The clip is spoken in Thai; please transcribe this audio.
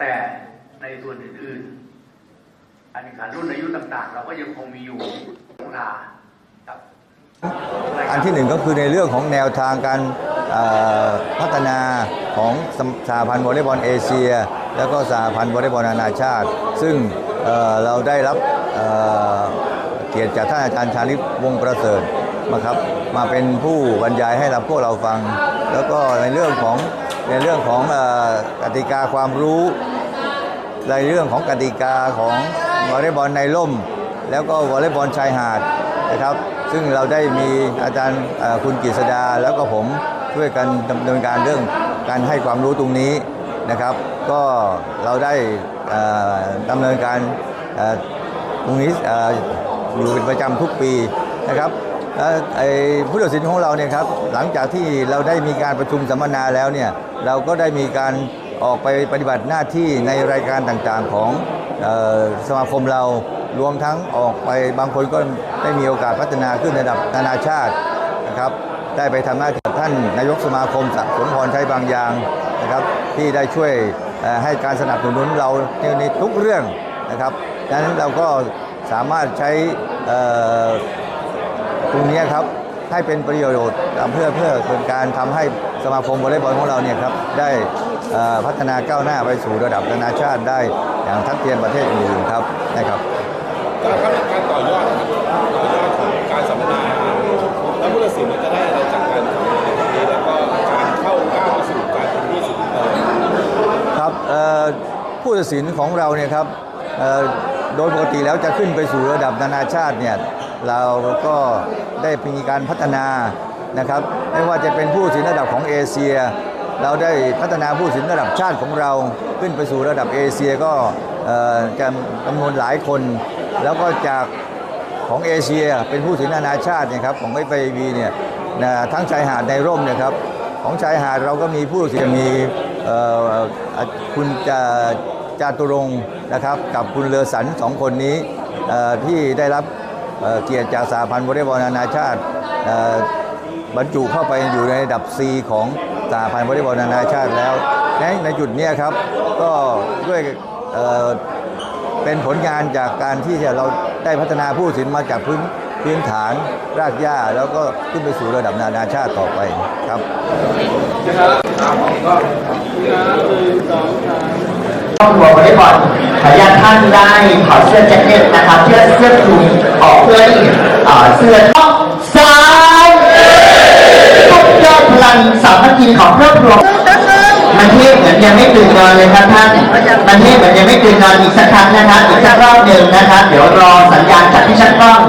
แต่ในส่วนอื่นๆ อันนี้การรุ่นอายุต่างๆ เราก็ยังคงมีอยู่สงขลาครับอันที่หนึ่งก็คือในเรื่องของแนวทางการพัฒนาของสสหพันธ์วอลเลย์บอลเอเชีย แล้วก็สหพันธ์วอลเลย์บอลนานาชาติ ซึ่งเเราได้รับเเกียรติจากท่านอาจารย์ชาลิตวงประเสริฐมาครับมาเป็นผู้บรรยายให้เราพวกเราฟัง แล้วก็ในเรื่องของ ในเรื่องของกติกาความรู้ ในเรื่องของกติกาของวอลเลย์บอลในร่ม แล้วก็วอลเลย์บอลชายหาดนะครับ ซึ่งเราได้มีอาจารย์คุณกฤษดาแล้วก็ผมช่วยกันดำเนินการเรื่องการให้ความรู้ตรงนี้นะครับ ก็เราได้ดำเนินการตรงนี้อยู่เป็นประจำทุกปีนะครับ ไอ้ผู้ตัดสินของเราเนี่ยครับหลังจากที่เราได้มีการประชุมสัมมนาแล้วเนี่ยเราก็ได้มีการออกไปปฏิบัติหน้าที่ในรายการต่างๆของออสมาคมเรารวมทั้งออกไปบางคนก็ได้มีโอกาสพัฒนาขึ้นระดับนานาชาตินะครับได้ไปทำหน้าที่กับท่านนายกสมาคมสสมพรใช้บางอย่างนะครับที่ได้ช่วยให้การสนับสนุนเราในทุกเรื่องนะครับดังนั้นเราก็สามารถใช้อ่อ ตรงนี้ครับให้เป็นประโยชน์เพื่อเพื่อเป็นการทำให้สมาคมวอลเลย์บอลของเราเนี่ยครับได้พัฒนาก้าวหน้าไปสู่ระดับนานาชาติได้อย่างทัดเทียมประเทศอื่นๆครับนะครับการการต่อยอดนะครับต่อยอดของการสัมมนาแล้วผู้ตัดสินจะได้อะไรจากการทำในครั้งนี้แล้วก็การเข้าก้าวไปสู่การเป็นที่สุดเตอร์ครับผู้ตัดสินของเราเนี่ยครับโดยปกติแล้วจะขึ้นไปสู่ระดับนานาชาติเนี่ย เราก็ได้มีการพัฒนานะครับ ไม่ว่าจะเป็นผู้สินระดับของเอเชีย เราได้พัฒนาผู้สินระดับชาติของเราขึ้นไปสู่ระดับเอเชียก็จำจำนวนหลายคน แล้วก็จากของเอเชียเป็นผู้สินนานาชาตินี่ยครับของไอฟีเนี่ยนะทั้งชายหาดในร่มเนี่ยครับของชายหาดเราก็มีผู้ที่มีคุณจาจาตุรงค์นะครับกับคุณเลอสันสองคนนี้ที่ได้รับ เกียรติจากสหพันธ์วอลเลย์บอลนานาชาติบรรจุเข้าไปอยู่ในดับ C ของสหพันธ์วอลเลย์บอลนานาชาติแล้วในในจุดนี้ครับก็ด้วยเเป็นผลงานจากการที่เราได้พัฒนาผู้สินมาจากพื้นพื้นฐานรากหญ้าแล้วก็ขึ้นไปสู่ระดับนานาชาติต่อไปครับครอบครัววอลเลย์บอลขออนุญาตท่านได้ถอดเสื้อแจ็คเก็ตนะครับเพื่อสื้อ ออกเพื่อที่เอ่อเสื้อต้องสายทุกยอดพลังสามัคคีของครอบครัวมันเทพเหมือนยังไม่ตื่นนอนเลยครับท่านมันเทพเหมือนยังไม่ตื่นนอนอีกสักครั้งนะครับอีกสักรอบหนึ่งนะครับเดี๋ยวรอสัญญาณจากที่ชัดกล้อง